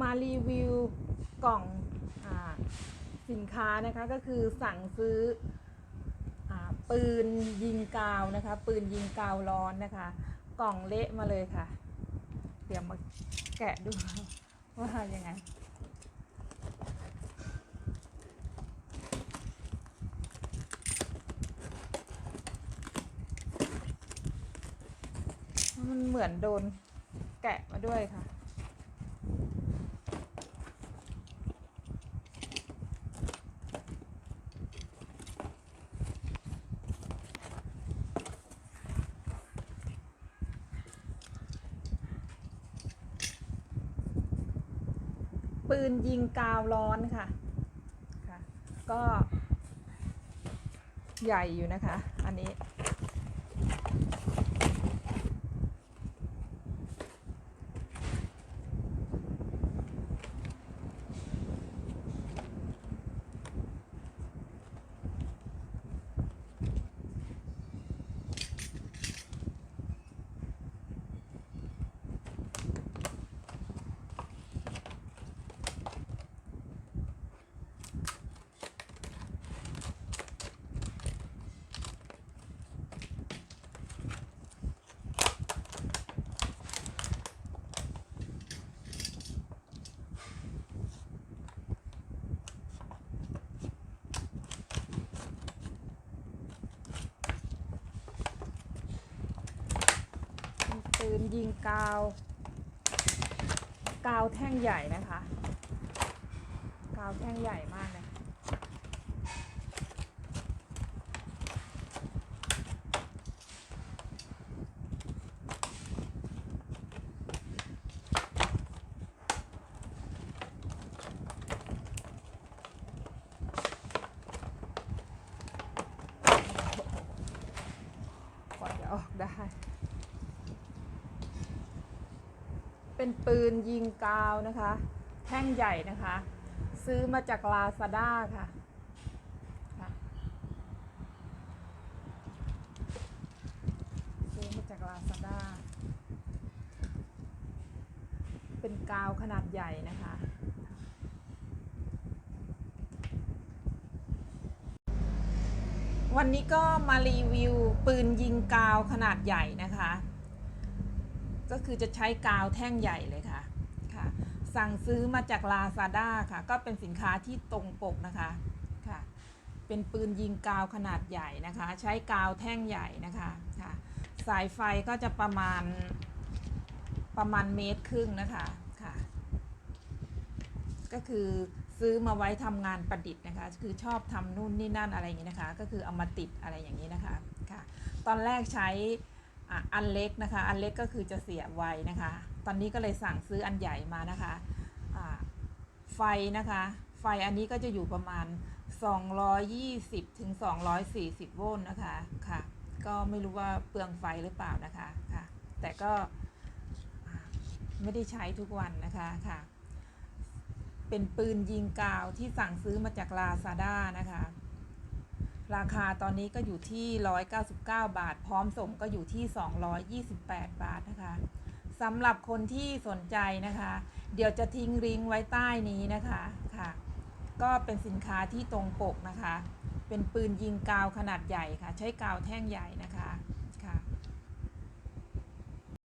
มารีวิวกล่องอสินค้านะคะก็คือสั่งซื้ออปืนยิงกาวนะคะ ปืนยิงกาวร้อนนะคะ กล่องเละมาเลยค่ะ เดี๋ยวมาแกะดูว่ายังไงมันเหมือนโดนแกะมาด้วยค่ะ ปืนยิงกาวร้อนค่ะค่ะ ก็ใหญ่อยู่นะคะ อันนี้ ยิงกาว กาวแท่งใหญ่นะคะ กาวแท่งใหญ่มากเลย กว่าจะออกได้ เป็นปืนยิงกาวนะคะ แท่งใหญ่นะคะ ซื้อมาจากลาซาด้าค่ะซื้อมาจากลาซาด้าเป็นกาวขนาดใหญ่นะคะวันนี้ก็มารีวิวปืนยิงกาวขนาดใหญ่นะคะ ก็คือจะใช้กาวแท่งใหญ่เลยค่ะค่ะ สั่งซื้อมาจาก Lazada ค่ะ ก็เป็นสินค้าที่ตรงปกนะคะค่ะ เป็นปืนยิงกาวขนาดใหญ่นะคะ ใช้กาวแท่งใหญ่นะคะค่ะ สายไฟก็จะประมาณประมาณเมตรครึ่งนะคะค่ะ ก็คือซื้อมาไว้ทำงานประดิษฐ์นะคะ คือชอบทำนู่นนี่นั่นอะไรอย่างนี้นะคะ ก็คือเอามาติดอะไรอย่างนี้นะคะค่ะ ตอนแรกใช้ อันเล็กนะคะ อันเล็กก็คือจะเสียไวนะคะ ตอนนี้ก็เลยสั่งซื้ออันใหญ่มานะคะไฟนะคะ ไฟอันนี้ก็จะอยู่ประมาณ 220ถึง240 โวลต์นะคะค่ะ ก็ไม่รู้ว่าเปลืองไฟหรือเปล่านะคะค่ะ แต่ก็ไม่ได้ใช้ทุกวันนะคะค่ะ เป็นปืนยิงกาวที่สั่งซื้อมาจากลาซาด้านะคะ ราคาตอนนี้ก็อยู่ที่ 199 บาท พร้อมส่งก็อยู่ที่ 228 บาทนะคะสำหรับคนที่สนใจนะคะ เดี๋ยวจะทิ้งลิงก์ไว้ใต้นี้นะคะค่ะ ก็เป็นสินค้าที่ตรงปกนะคะ เป็นปืนยิงกาวขนาดใหญ่ค่ะ ใช้กาวแท่งใหญ่นะคะ